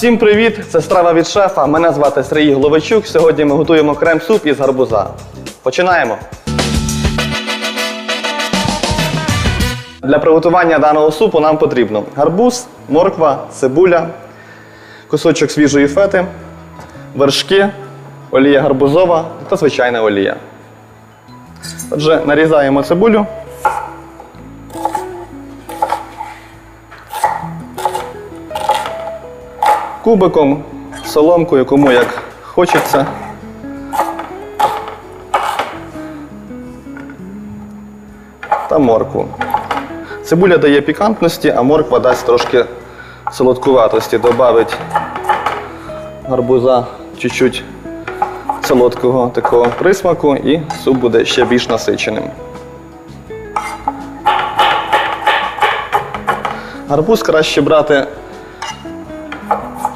Всім привіт! Це страва від шефа. Мене звати Сергій Головачук. Сьогодні ми готуємо крем-суп із гарбуза. Починаємо. Для приготування даного супу нам потрібно гарбуз, морква, цибуля, кусочок свіжої фети, вершки, олія гарбузова та звичайна олія. Отже, нарізаємо цибулю. Кубиком, соломкою, кому як хочеться. Та моркву. Цибуля дає пікантності, а морква дасть трошки солодкуватості, додавить гарбуза чуть-чуть солодкого такого присмаку і суп буде ще більш насиченим. Гарбуз краще брати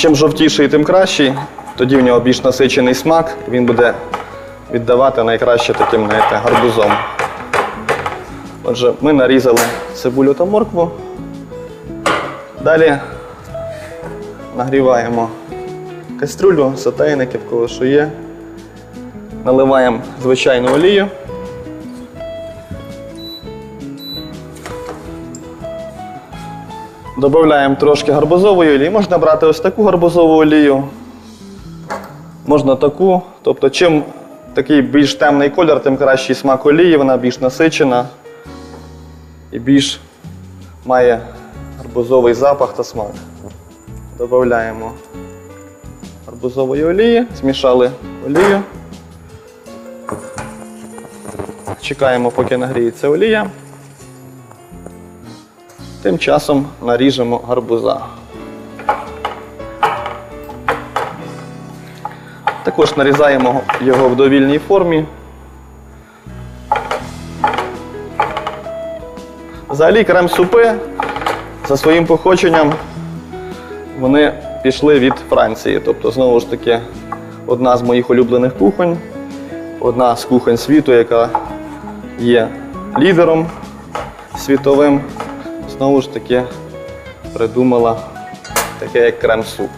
Чим жовтіший, тим кращий. Тоді в нього більш насичений смак, він буде віддавати найкраще таким знаєте, гарбузом. Отже, ми нарізали цибулю та моркву. Далі нагріваємо кастрюлю, сотейники, в кого що є. Наливаємо звичайну олію. Додаємо трошки гарбузової олії. Можна брати ось таку гарбузову олію. Можна таку. Тобто, чим такий більш темний колір, тим кращий смак олії, вона більш насичена і більш має гарбузовий запах та смак. Додаємо гарбузової олії, змішали олію. Чекаємо, поки нагріється олія. Тим часом наріжемо гарбуза. Також нарізаємо його в довільній формі. Взагалі крем-супи за своїм походженням вони пішли від Франції. Тобто, знову ж таки, одна з моїх улюблених кухонь, одна з кухонь світу, яка є лідером світовим знову ж таки придумала таке як крем-суп.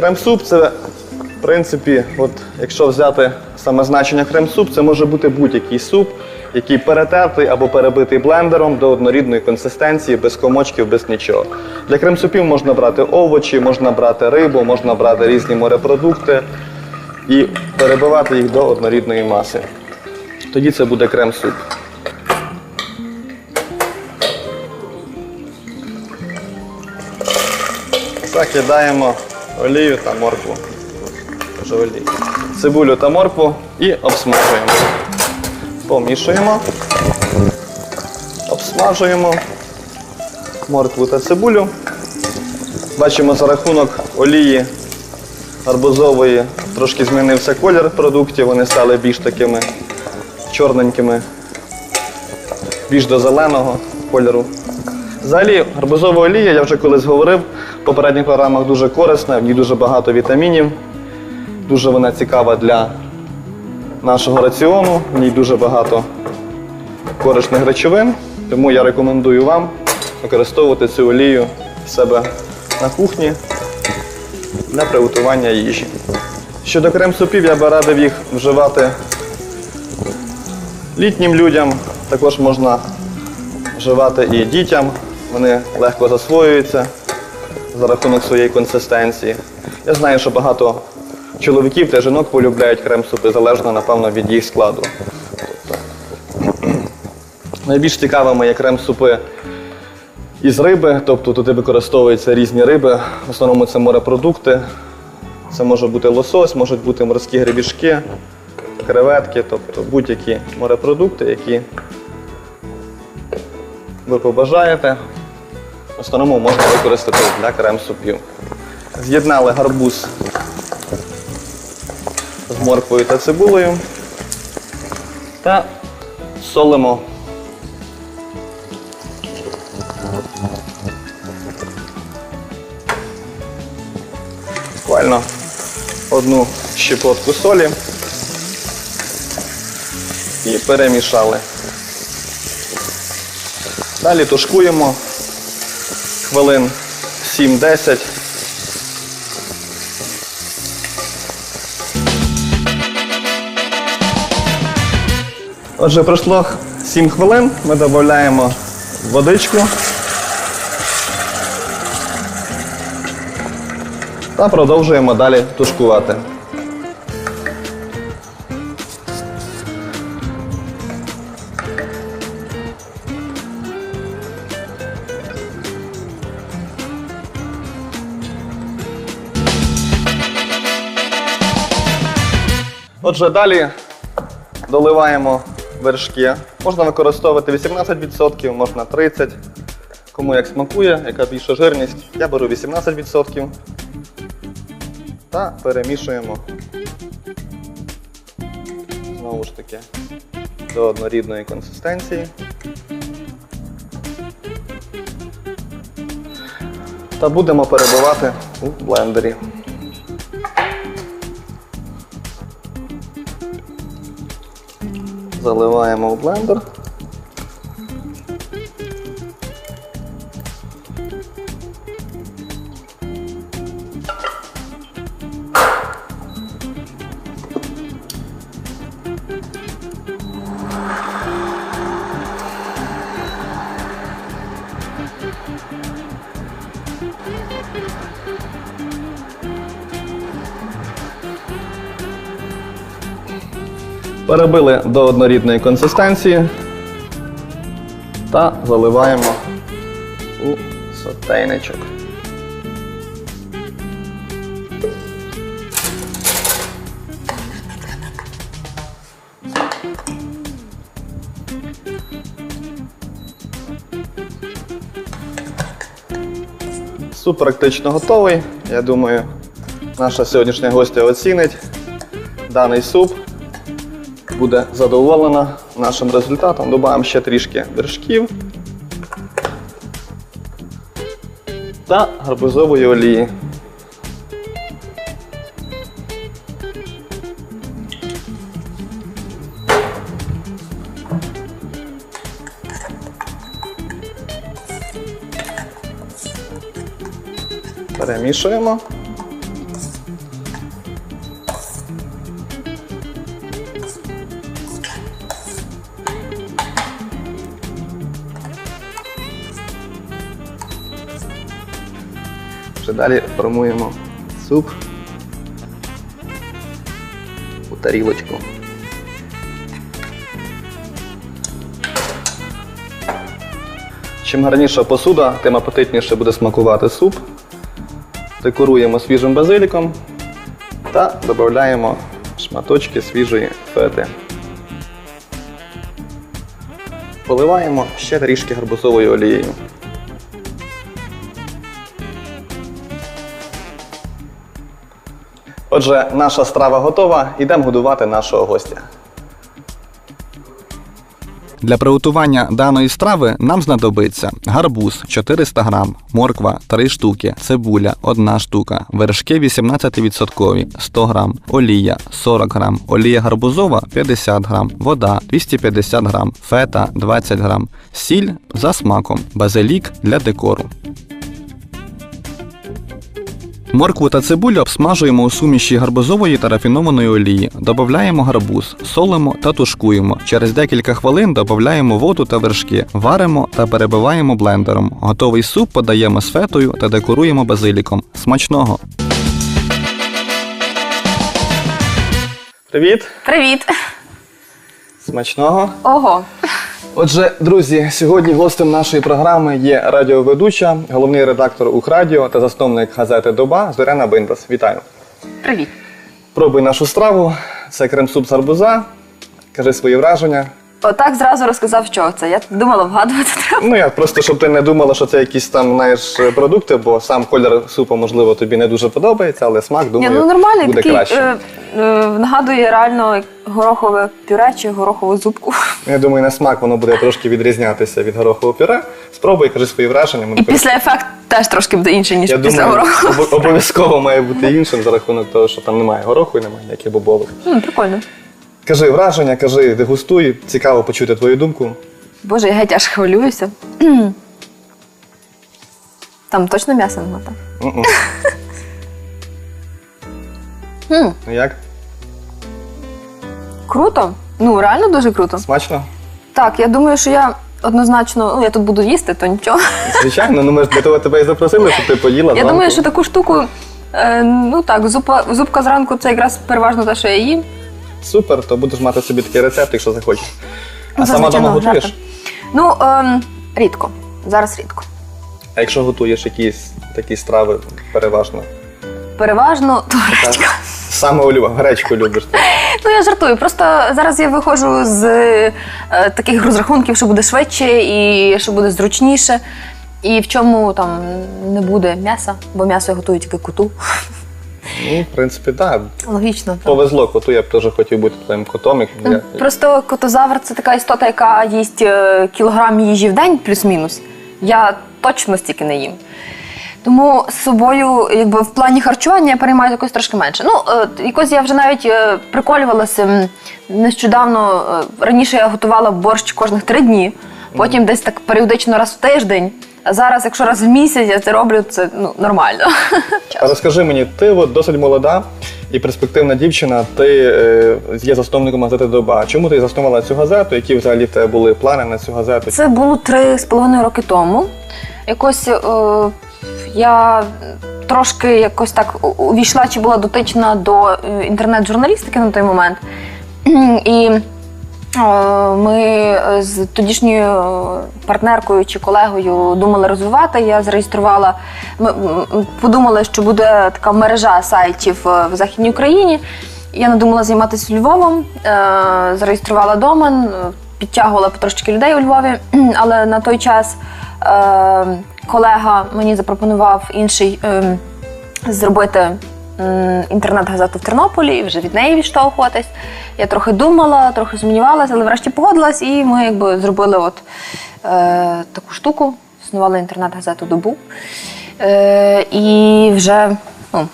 Крем-суп це, в принципі, от якщо взяти саме значення крем-суп, це може бути будь-який суп, який перетертий або перебитий блендером до однорідної консистенції, без комочків, без нічого. Для крем-супів можна брати овочі, можна брати рибу, можна брати різні морепродукти і перебивати їх до однорідної маси. Тоді це буде крем-суп. Закидаємо олію та моркву. Цибулю та моркву і обсмажуємо. Помішуємо, обсмажуємо моркву та цибулю. Бачимо за рахунок олії гарбузової трошки змінився колір продуктів, вони стали більш такими чорненькими, більш до зеленого кольору. Взагалі, гарбузова олія, я вже колись говорив, попередніх програмах дуже корисна, в ній дуже багато вітамінів. Дуже вона цікава для нашого раціону, в ній дуже багато корисних речовин. Тому я рекомендую вам використовувати цю олію в себе на кухні для приготування їжі. Щодо крем-супів, я би радив їх вживати літнім людям, також можна вживати і дітям. Вони легко засвоюються за рахунок своєї консистенції. Я знаю, що багато чоловіків та жінок полюбляють крем-супи, залежно, напевно, від їх складу. Найбільш цікавими є крем-супи із риби, тобто туди використовуються різні риби. В основному це морепродукти. Це може бути лосось, можуть бути морські грибішки, креветки, тобто будь-які морепродукти, які ви побажаєте. Основному можна використати для крем-супів. З'єднали гарбуз з морквою та цибулею та солимо. Буквально одну щепотку солі і перемішали. Далі тушкуємо хвилин 7-10. Отже, пройшло 7 хвилин, ми додаємо водичку. Та продовжуємо далі тушкувати. Отже, далі доливаємо вершки. Можна використовувати 18%, можна 30%. Кому як смакує, яка більша жирність. Я беру 18%. Та перемішуємо. Знову ж таки, до однорідної консистенції. Та будемо перебивати у блендері. Заливаємо в блендер. Перебили до однорідної консистенції та заливаємо у сотейничок. Суп практично готовий. Я думаю, наша сьогоднішня гостя оцінить даний суп буде задоволена нашим результатом. Добавимо ще трішки вершків та гарбузової олії. Перемішуємо. Далі формуємо суп у тарілочку. Чим гарніша посуда, тим апетитніше буде смакувати суп. Декоруємо свіжим базиліком та додаємо шматочки свіжої фети. Поливаємо ще трішки гарбузовою олією. Отже, наша страва готова. Йдемо годувати нашого гостя. Для приготування даної страви нам знадобиться гарбуз 400 грам, морква 3 штуки, цибуля 1 штука, вершки 18% 100 грам, олія 40 грам, олія гарбузова 50 грам, вода 250 грам, фета 20 грам, сіль за смаком, базилік для декору. Моркву та цибулю обсмажуємо у суміші гарбузової та рафінованої олії. Додаємо гарбуз, солимо та тушкуємо. Через декілька хвилин додаємо воду та вершки, варимо та перебиваємо блендером. Готовий суп подаємо з фетою та декоруємо базиліком. Смачного! Привіт! Привіт! Смачного! Ого! Отже, друзі, сьогодні гостем нашої програми є радіоведуча, головний редактор Ухрадіо та засновник газети Доба Зоряна Биндас. Вітаю! Привіт! Пробуй нашу страву. Це крем-суп з гарбуза. Кажи свої враження. Отак зразу розказав, що це. Я думала, вгадувати треба. Ну я просто щоб ти не думала, що це якісь там знаєш продукти, бо сам колір супу, можливо, тобі не дуже подобається, але смак, Ні, думаю, ну нормальний буде такий краще. е, е, нагадує реально горохове пюре чи горохову зубку. Я думаю, на смак воно буде трошки відрізнятися від горохового пюре. Спробуй, кажи свої враження. Ми І після ефект теж трошки буде інший, ніж Я після думаю, гороху. обо- обов'язково має бути іншим за рахунок того, що там немає гороху і немає ніяких бобових. М, Прикольно. Кажи враження, кажи, дегустуй. Цікаво почути твою думку. Боже, я геть аж хвилююся. Там точно м'яса нема, так? Ну як? круто. Ну, реально дуже круто. Смачно? Так, я думаю, що я однозначно, ну я тут буду їсти, то нічого. Звичайно, ну ми ж для того тебе і запросили, щоб ти поїла. Я зранку. думаю, що таку штуку, е, ну так, зупа, зубка зранку це якраз переважно те, що я їм. Супер, то будеш мати собі такий рецепт, якщо захочеш. А Ну, сама зазвичай дома на готуєш? Ну, ем, рідко. Зараз рідко. А якщо готуєш якісь такі страви, переважно. Переважно то гречка. Саме улюблене, гречку любиш. ти. Ну я жартую. Просто зараз я виходжу з е, таких розрахунків, що буде швидше і що буде зручніше. І в чому там не буде м'яса, бо м'ясо я готую тільки коту. Ну, в принципі, так. Логічно. так. Повезло коту, я б теж хотів бути твоїм котом. як я- Просто котозавр це така істота, яка їсть е, кілограм їжі в день, плюс-мінус. Я точно стільки не їм. Тому з собою, якби в плані харчування я переймаю якось трошки менше. Ну, е, якось я вже навіть е, приколювалася м, нещодавно. е, Раніше я готувала борщ кожних три дні, потім десь так періодично раз в тиждень. А зараз, якщо раз в місяць я це роблю, це ну, нормально. А розкажи мені, ти от досить молода і перспективна дівчина, ти е, є засновником газети Доба. Чому ти заснувала цю газету? Які взагалі в тебе були плани на цю газету? Це було три з половиною роки тому. Якось е, я трошки якось так увійшла чи була дотична до е, інтернет-журналістики на той момент. І е, ми е, з тодішньою партнеркою чи колегою думали розвивати. Я зареєструвала, ми подумали, що буде така мережа сайтів в Західній Україні. Я надумала займатися Львовом, зареєструвала домен, підтягувала потрошки людей у Львові, але на той час колега мені запропонував інший е, зробити інтернет-газету в Тернополі і вже від неї відштовхуватись. Я трохи думала, трохи сумнівалася, але врешті погодилась, і ми якби зробили от е, таку штуку, існували інтернет-газету добу. Е, і вже ну,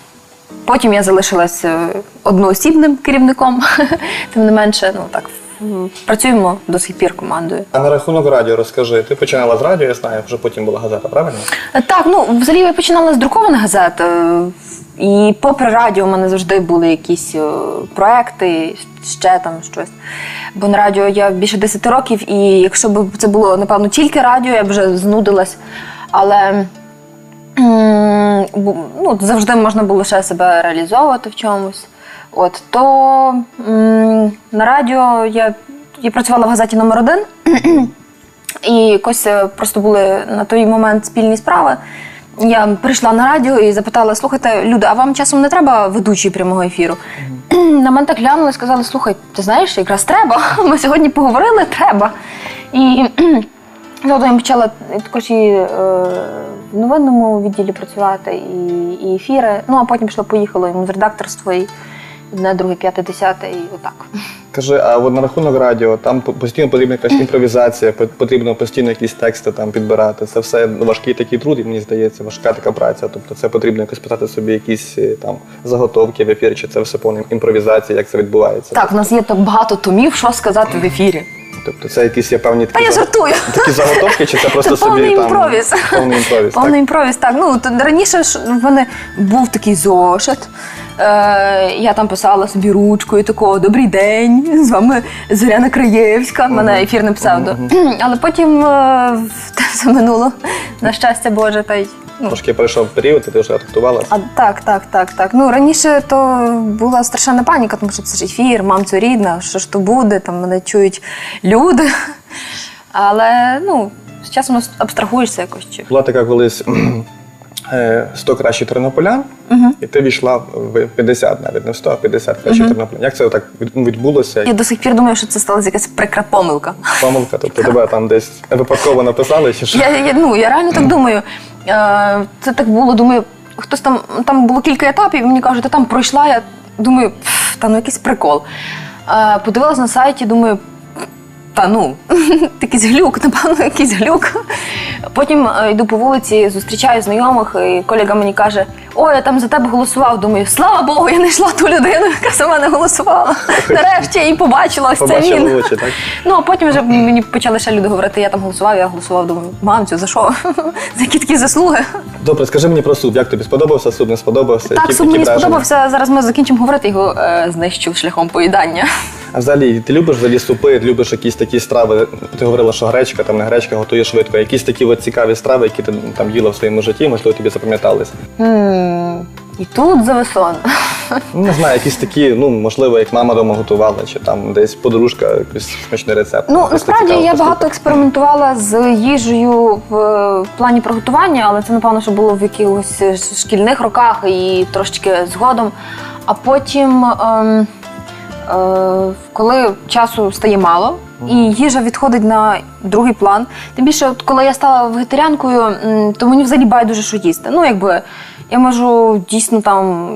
потім я залишилась е, одноосібним керівником, тим не менше, ну так. Працюємо до сих пір командою. А на рахунок радіо розкажи. Ти починала з радіо, я знаю, вже потім була газета, правильно? Е, Так, ну взагалі я починала з друкованих газет. е, І попри радіо, у мене завжди були якісь е, проекти, ще там щось. Бо на радіо я більше 10 років, і якщо б це було, напевно, тільки радіо, я б вже знудилась. Але ну, завжди можна було ще себе реалізовувати в чомусь. От, то м, на радіо я, я працювала в газеті номер один. І якось е, просто були на той момент спільні справи. Я прийшла на радіо і запитала: слухайте, люди, а вам часом не треба ведучий прямого ефіру? На мене так глянули і сказали: слухай, ти знаєш, якраз треба. Ми сьогодні поговорили, треба. І згодом я почала також і е, в новинному відділі працювати, і, і ефіри. Ну а потім пішло, поїхало йому з редакторства і одне, друге, п'яте, десяте, і отак. Кажи, а от на рахунок радіо, там по- постійно потрібна якась імпровізація, по- потрібно постійно якісь тексти там підбирати. Це все важкий такий труд, і мені здається, важка така праця. Тобто це потрібно якось писати собі якісь е, там заготовки в ефірі, чи це все повна імпровізація, як це відбувається. Так, в нас є так багато томів, що сказати в ефірі. Тобто це якісь є певні Та такі, я за- жартую. такі заготовки, чи це просто Це повний собі там імпровіз. повний імпровіз. Повний так? імпровіз, так. Ну, то раніше ж в мене був такий зошит. Е, я там писала собі ручкою такого Добрий день, з вами Зоряна Краєвська. мене ефірне псевдо. Але потім е, все минуло, на щастя Боже, та й. Ну, Трошки пройшов період, і ти вже адаптувалася. а, так, так, так, так. Ну раніше то була страшенна паніка, тому що це ж ефір, мамцю рідна, що ж то буде, там мене чують люди. Але ну, з часом абстрагуєшся якось. Була така колись 100 кращих тернополян, і ти війшла в 50 навіть, не в 100, а 50 кращих тернополян. Як це так відбулося? Я до сих пір думаю, що це сталася якась прикра помилка. Помилка, тобто тебе там десь випадково написали, чи що? Я, я, ну, я реально так думаю. Е, це так було, думаю, хтось там, там було кілька етапів, і мені кажуть, ти там пройшла, я думаю, «Пф, та ну якийсь прикол. Е, подивилась на сайті, думаю, та ну, якийсь глюк, напевно, якийсь глюк. Потім е, йду по вулиці, зустрічаю знайомих, і колега мені каже: Ой, я там за тебе голосував. Думаю, слава Богу, я знайшла ту людину, яка за мене голосувала. Нарешті я її побачила, ось це Побачила він. очі, так? Ну а потім вже мені почали ще люди говорити, я там голосував, я голосував, думаю, мамцю, за що? За які такі заслуги? Добре, скажи мені про суп. Як тобі сподобався суп, не сподобався? Так, Які- суп які мені враження? сподобався. Зараз ми закінчимо говорити, його е, знищу шляхом поїдання. А взагалі, ти любиш взагалі супи, любиш якісь такі страви? Ти говорила, що гречка, там не гречка, готує швидко. Якісь такі от цікаві страви, які ти там їла в своєму житті, можливо, тобі запам'ятались. М, І тут завесон. Ну, не знаю, якісь такі, ну можливо, як мама дома готувала, чи там десь подружка, якийсь смачний рецепт. Ну Просто насправді цікаво я послухати. багато експериментувала з їжею в, в плані приготування, але це напевно, що було в якихось е, шкільних роках і трошечки згодом. А потім, ем, е, коли часу стає мало. І їжа відходить на другий план. Тим більше, от коли я стала вегетаріанкою, м, то мені взагалі байдуже, що їсти. Ну, якби я можу дійсно там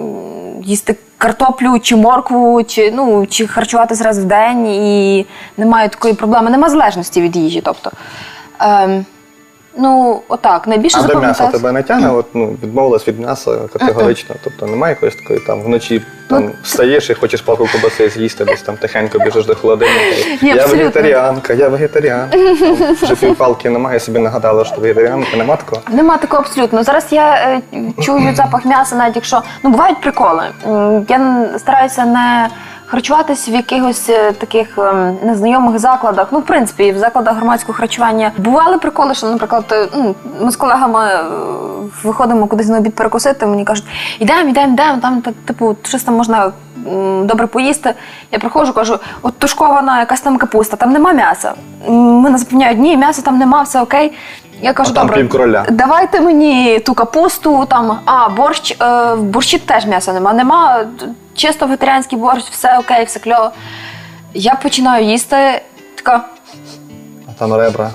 їсти картоплю чи моркву, чи ну чи харчуватись раз в день, і немає такої проблеми. Нема залежності від їжі. Тобто, ем, ну отак, найбільше А до м'яса тебе не тягне? От, ну, відмовилась від м'яса категорично. Тобто немає якоїсь такої там вночі Ну, там встаєш і хочеш палку ковбаси з'їсти, десь там тихенько біжиш до холодильника. і, Ні, я абсолютно. вегетаріанка, я вегетаріанка. Там Вже півпалки немає, собі нагадала, що ти вегетаріанка, нема такого. Нема такого абсолютно. Зараз я е, чую запах м'яса, навіть якщо ну бувають приколи. М, Я н- стараюся не харчуватись в якихось е, таких ем, незнайомих закладах. Ну, в принципі, і в закладах громадського харчування бували приколи, що, наприклад, е, ну, ми з колегами е, виходимо кудись на обід перекусити. Мені кажуть, ідемо, ідемо, ідемо. Там так, типу, щось там можна м, добре поїсти. Я приходжу, кажу, от тушкована якась там капуста, там нема м'яса. М, Мене запевняють, ні, м'яса там нема, все окей. Я кажу, А там добре, півкроля. давайте мені ту капусту, там, а, борщ, е, в борщі теж м'яса нема. Нема чисто вегетаріанський борщ, все окей, все кльово. Я починаю їсти, така, А там ребра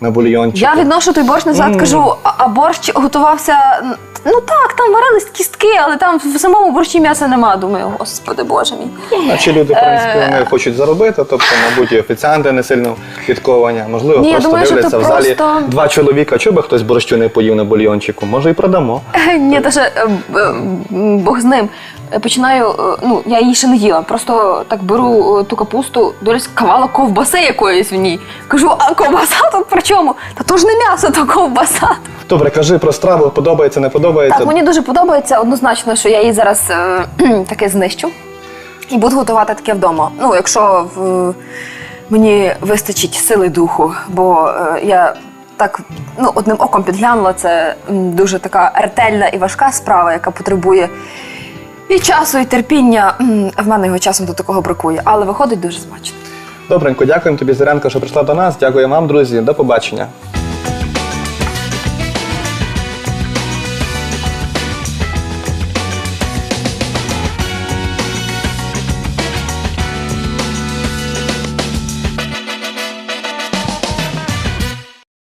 на бульйончик. я відношу той борщ назад, кажу, а, а борщ готувався. Ну так, там варились кістки, але там в самому борщі м'яса нема. Думаю, господи боже мій. Наче люди, в принципі, Е. вони хочуть заробити, тобто, мабуть, і офіціанти не сильно підковані. Можливо, Ні, просто думаю, що дивляться то в залі просто- два чоловіка. Чого би хтось борщу не поїв на бульйончику? Може, і продамо. Ні, даже е, б- е, м, Бог з ним. Е, Починаю, е, ну я її ще не їла. Просто так беру е, ту капусту, дивлюсь, кавалок ковбаси якоїсь в ній. Кажу, а ковбаса тут при чому? Та то ж не м'ясо, то ковбаса. Добре, кажи про страву, подобається, не подобається. Так, мені дуже подобається однозначно, що я її зараз е, таки знищу і буду готувати таке вдома. Ну, якщо в, мені вистачить сили духу, бо е, я так ну, одним оком підглянула, це дуже така ретельна і важка справа, яка потребує і часу, і терпіння. В мене його часом до такого бракує, але виходить дуже смачно. Добренько, дякуємо тобі, Зіренко, що прийшла до нас. Дякую вам, друзі. До побачення.